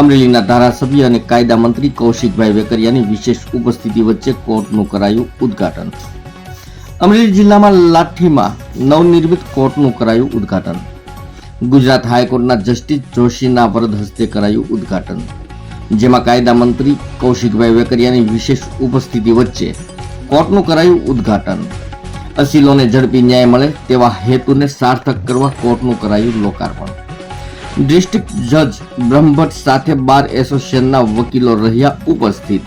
અમરેલીના ધારાસભ્ય અને કાયદા મંત્રી કૌશિકભાઈ વેકરિયાની વિશેષ ઉપસ્થિતિ વચ્ચે કોર્ટનું કરાયું ઉદ્ઘાટન. અમરેલી જિલ્લામાં લાઠીમાં નવનિર્મિત કોર્ટનું કરાયું ઉદ્ઘાટન. ગુજરાત હાઈકોર્ટના જસ્ટિસ જોશીના વરદ હસ્તે કરાયું ઉદ્ઘાટન. જેમાં કાયદા મંત્રી કૌશિકભાઈ વેકરિયાની વિશેષ ઉપસ્થિતિ વચ્ચે કોર્ટનું કરાયું ઉદ્ઘાટન. અસીલોને ઝડપી ન્યાય મળે તેવા હેતુને સાર્થક કરવા કોર્ટનું કરાયું લોકાર્પણ. ડિસ્ટ્રિક્ટ જજ બ્રહ્મભટ્ટ સાથે બાર એસોસિએશનના વકીલો રહ્યા ઉપસ્થિત.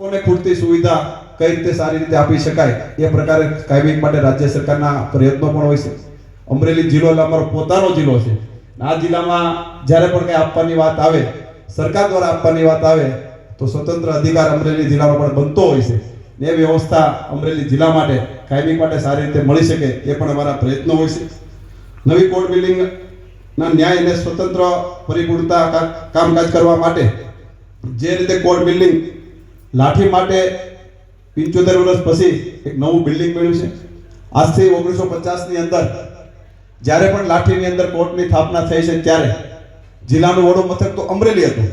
લોકોને પૂરતી સુવિધા કઈ રીતે સારી રીતે આપી શકાય એ પ્રકારે કાયમી માટે રાજ્ય સરકારના પ્રયત્નો પણ હોય છે. અમરેલી જિલ્લો એટલે અમારો પોતાનો જિલ્લો છે. આ જિલ્લામાં જ્યારે પણ કંઈ આપવાની વાત આવે, સરકાર દ્વારા આપવાની વાત આવે, તો સ્વતંત્ર અધિકાર અમરેલી જિલ્લાનો પણ બનતો હોય છે. ને વ્યવસ્થા અમરેલી જિલ્લા માટે કાયમી માટે સારી રીતે મળી શકે એ પણ અમારા પ્રયત્નો હોય છે. નવી કોર્ટ બિલ્ડિંગ ના ન્યાય અને સ્વતંત્ર પરિપૂર્ણતા કામકાજ કરવા માટે જે રીતે કોર્ટ બિલ્ડિંગ લાઠી માટે પંચોતેર વર્ષ પછી એક નવું બિલ્ડિંગ મળ્યું છે. આજથી ઓગણીસો પચાસની અંદર જ્યારે પણ લાઠીની અંદર કોર્ટની સ્થાપના થઈ છે ત્યારે જિલ્લાનું વડું મથક તો અમરેલી હતું.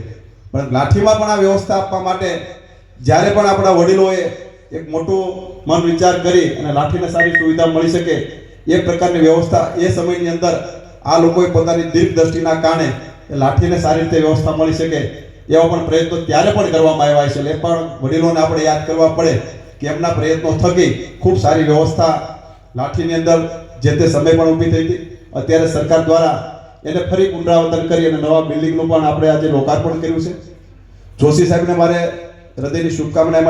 પણ લાઠીમાં પણ આ વ્યવસ્થા આપવા માટે જ્યારે પણ આપણા વડીલોએ એક મોટું મન વિચાર કરી અને લાઠીને સારી સુવિધા મળી શકે એ પ્રકારની વ્યવસ્થા એ સમયની અંદર આ લોકોએ પોતાની દીર્ઘ દ્રષ્ટિના કારણે લાઠીને સારી રીતે વ્યવસ્થા મળી શકે એવા પણ પ્રયત્નો ત્યારે પણ કરવામાં આવ્યા છે. એ પણ વડીલોને આપણે યાદ કરવા પડે કે એમના પ્રયત્નો થકી ખૂબ સારી વ્યવસ્થા લાઠીની અંદર જે તે સમય પણ ઊભી થઈ હતી. અત્યારે સરકાર દ્વારા એને ફરી પુનરાવર્તન કરી અને નવા બિલ્ડિંગનું પણ આપણે આજે લોકાર્પણ કર્યું છે. જોશી સાહેબને મારે હૃદયની શુભકામના